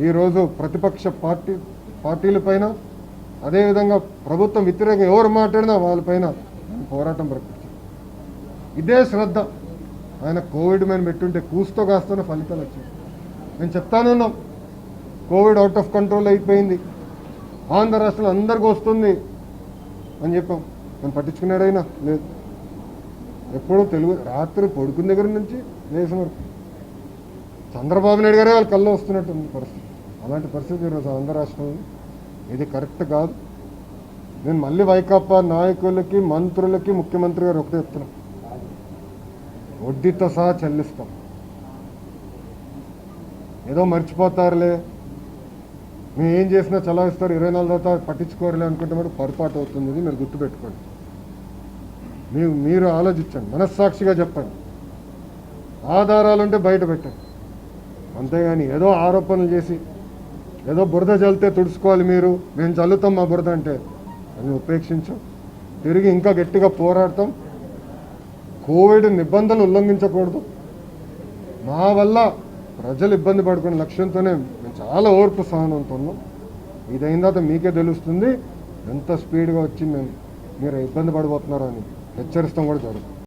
ఈరోజు ప్రతిపక్ష పార్టీ పార్టీలపైన అదేవిధంగా ప్రభుత్వం వ్యతిరేకంగా ఎవరు మాట్లాడినా వాళ్ళపైన పోరాటం ప్రకటించారు. ఇదే శ్రద్ధ ఆయన కోవిడ్ మీద పెట్టుంటే కూస్తో కాస్తూనే ఫలితాలు వచ్చాయి. నేను చెప్తానున్నాం కోవిడ్ అవుట్ ఆఫ్ కంట్రోల్ అయిపోయింది. ఆంధ్ర రాష్ట్రంలో అందరికీ వస్తుంది అని చెప్పాం. నేను పట్టించుకున్నాడైనా? లేదు. ఎప్పుడూ తెలుగు రాత్రి పడుకున్న దగ్గర నుంచి లేచిన వరకు. చంద్రబాబు నాయుడు గారే వాళ్ళ కళ్ళు వస్తున్నట్టుంది పరిస్థితి. అలాంటి పరిస్థితి ఈరోజు ఆంధ్ర రాష్ట్రం ఇది కరెక్ట్ కాదు. నేను మళ్ళీ వైకాపా నాయకులకి మంత్రులకి ముఖ్యమంత్రి గారు ఒకటే చెప్తున్నా. వడ్డీతో సహా చెల్లిస్తాం. ఏదో మర్చిపోతారులే. మేము ఏం చేసినా చలాయిస్తారు ఇరవై నాలుగు తర్వాత పట్టించుకోరులే అనుకుంటే మరి పొరపాటు అవుతుంది ఇది మీరు గుర్తుపెట్టుకోండి. మీరు మీరు ఆలోచించండి. మనస్సాక్షిగా చెప్పండి. ఆధారాలుంటే బయట పెట్టండి. అంతేగాని ఏదో ఆరోపణలు చేసి ఏదో బురద చల్లితే తుడుచుకోవాలి మీరు. మేము చల్లుతాం మా బురద అంటే. అని ఉపేక్షించాం. తిరిగి ఇంకా గట్టిగా పోరాడతాం. కోవిడ్ నిబంధనలు ఉల్లంఘించకూడదు. మా వల్ల ప్రజలు ఇబ్బంది పడుకునే లక్ష్యంతోనే మేము చాలా ఓర్పు సహనంతో ఉన్నాం. ఇదైన తర్వాత మీకే తెలుస్తుంది ఎంత స్పీడ్గా వచ్చి మేము మీరు ఇబ్బంది పడిపోతున్నారో అని హెచ్చరిస్తాం కూడా జరుగుతుంది.